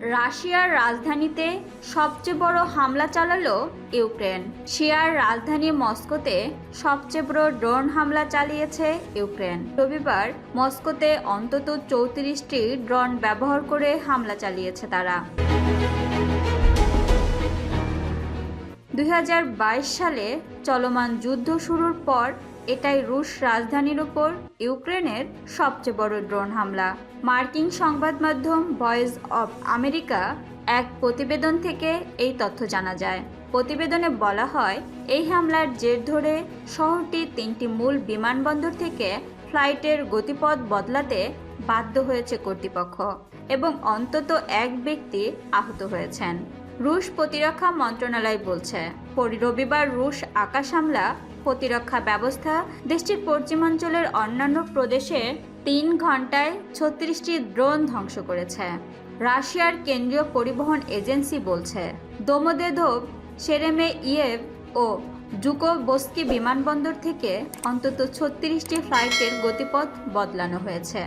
রাশিয়ার রাজধানীতে সবচেয়ে বড় হামলা চালালো ইউক্রেন। শিয়ার রাজধানী মস্কোতে সবচেয়ে বড় ড্রোন হামলা চালিয়েছে ইউক্রেন। রবিবার মস্কোতে অন্তত চৌত্রিশটি ড্রোন ব্যবহার করে হামলা চালিয়েছে তারা। সালে চলমান যুদ্ধ শুরুর পর এটাই রুশ রাজধানীর উপর ইউক্রেনের সবচেয়ে বড় ড্রোন হামলা। মার্কিন সংবাদ মাধ্যম ভয়েস অব আমেরিকা এক প্রতিবেদন থেকে এই তথ্য জানা যায়। প্রতিবেদনে বলা হয়, এই হামলার জের ধরে শহরটির তিনটি মূল বিমানবন্দর থেকে ফ্লাইটের গতিপথ বদলাতে বাধ্য হয়েছে কর্তৃপক্ষ এবং অন্তত এক ব্যক্তি আহত হয়েছেন। রুশ প্রতিরক্ষা মন্ত্রণালয় বলছে রবিবার রুশ আকাশ হামলা, প্রতিরক্ষা ব্যবস্থা, দেশটির পশ্চিমাঞ্চলের অন্যান্য প্রদেশে তিন ঘন্টায় ছত্রিশটি ড্রোন ধ্বংস করেছে। রাশিয়ার কেন্দ্রীয় পরিবহন এজেন্সি বলছে, দোমোদেদোভ সেরেমে ইয়েভ ও জুকোবস্কি বিমানবন্দর থেকে অন্তত ছত্রিশটি ফ্লাইটের গতিপথ বদলানো হয়েছে।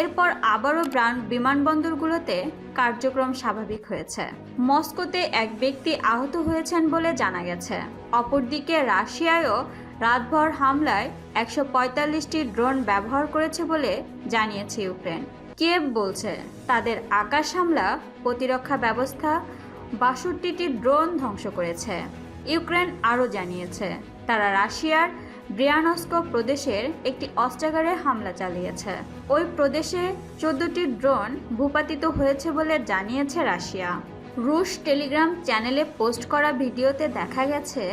এরপর আবারও ব্রান বিমানবন্দরগুলোতে কার্যক্রম স্বাভাবিক হয়েছে। মস্কোতে এক ব্যক্তি আহত হয়েছেন বলে জানা গেছে। অপরদিকে রাশিয়ায়ও রাতভর হামলায় একশো পঁয়তাল্লিশটি ড্রোন ব্যবহার করেছে বলে জানিয়েছে ইউক্রেন। কিয়েভ বলছে, তাদের আকাশ হামলা প্রতিরক্ষা ব্যবস্থা বাষট্টিটি ড্রোন ধ্বংস করেছে। ইউক্রেন আরও জানিয়েছে, তারা রাশিয়ার ব্রিয়ানস্কো প্রদেশের একটি অস্ত্রাগারে হামলা চালিয়েছে। ওই প্রদেশে চোদ্দটি ড্রোন ভূপাতিত হয়েছে বলে জানিয়েছে রাশিয়া। রুশ টেলিগ্রাম চ্যানেলে পোস্ট করা ভিডিওতে দেখা গেছে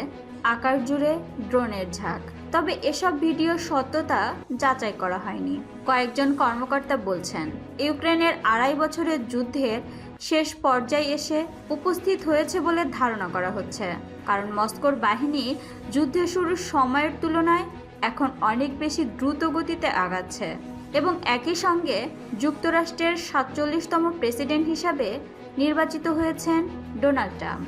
আকাশ জুড়ে ড্রোনের ঝাঁক। তবে এসব ভিডিও সত্যতা যাচাই করা হয়নি। কয়েকজন কর্মকর্তা বলছেন, ইউক্রেনের আড়াই বছরের যুদ্ধের শেষ পর্যায়ে এসে উপস্থিত হয়েছে বলে ধারণা করা হচ্ছে। কারণ মস্কোর বাহিনী যুদ্ধের শুরুর সময়ের তুলনায় এখন অনেক বেশি দ্রুত গতিতে আগাচ্ছে এবং একই সঙ্গে যুক্তরাষ্ট্রের সাতচল্লিশতম প্রেসিডেন্ট হিসাবে নির্বাচিত হয়েছেন ডোনাল্ড ট্রাম্প।